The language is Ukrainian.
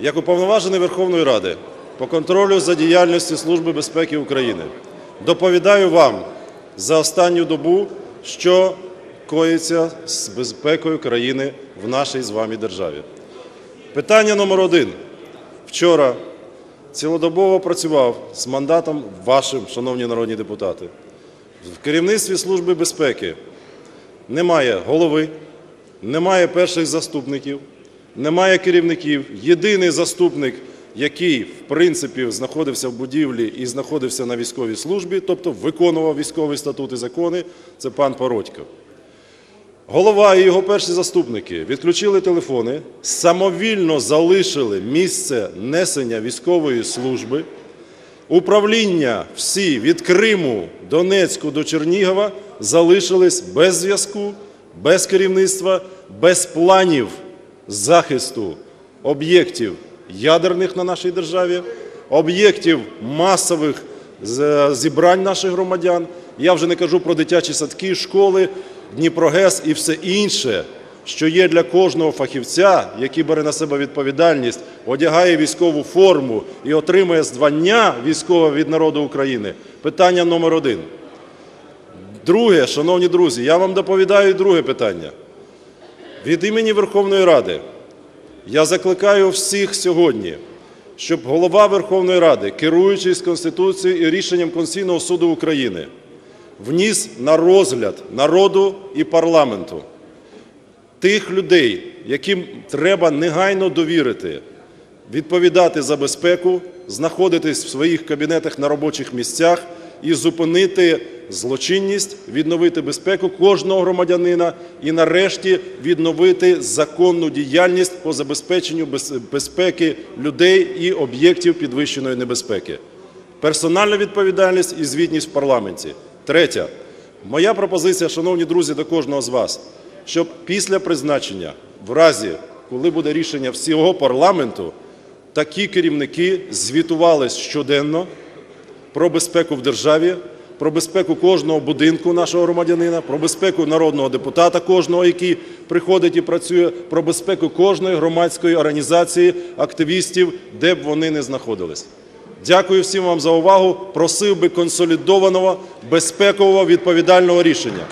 Як уповноважений Верховної Ради по контролю за діяльністю Служби безпеки України доповідаю вам за останню добу, що коїться з безпекою країни в нашій з вами державі. Питання номер один. Вчора цілодобово працював з мандатом вашим, шановні народні депутати. В керівництві Служби безпеки немає голови, немає перших заступників, немає керівників. Єдиний заступник, який в принципі знаходився в будівлі і знаходився на військовій службі, тобто виконував військовий статут і закони, це пан Пародько. Голова і його перші заступники відключили телефони, самовільно залишили місце несення військової служби. Управління всі від Криму, Донецьку до Чернігова залишились без зв'язку, без керівництва, без планів захисту об'єктів ядерних на нашій державі, об'єктів масових зібрань наших громадян. Я вже не кажу про дитячі садки, школи, Дніпрогес і все інше, що є для кожного фахівця, який бере на себе відповідальність, одягає військову форму і отримує звання військове від народу України. Питання номер один. Друге, шановні друзі, я вам доповідаю друге питання. Від імені Верховної Ради я закликаю всіх сьогодні, щоб голова Верховної Ради, керуючись Конституцією і рішенням Конституційного суду України, вніс на розгляд народу і парламенту тих людей, яким треба негайно довірити відповідати за безпеку, знаходитись в своїх кабінетах на робочих місцях і зупинити злочинність, відновити безпеку кожного громадянина і, нарешті, відновити законну діяльність по забезпеченню безпеки людей і об'єктів підвищеної небезпеки. Персональна відповідальність і звітність в парламенті. Третя. Моя пропозиція, шановні друзі, до кожного з вас, щоб після призначення, в разі, коли буде рішення всього парламенту, такі керівники звітувались щоденно про безпеку в державі, про безпеку кожного будинку нашого громадянина, про безпеку народного депутата кожного, який приходить і працює, про безпеку кожної громадської організації, активістів, де б вони не знаходились. Дякую всім вам за увагу. Просив би консолідованого, безпекового, відповідального рішення.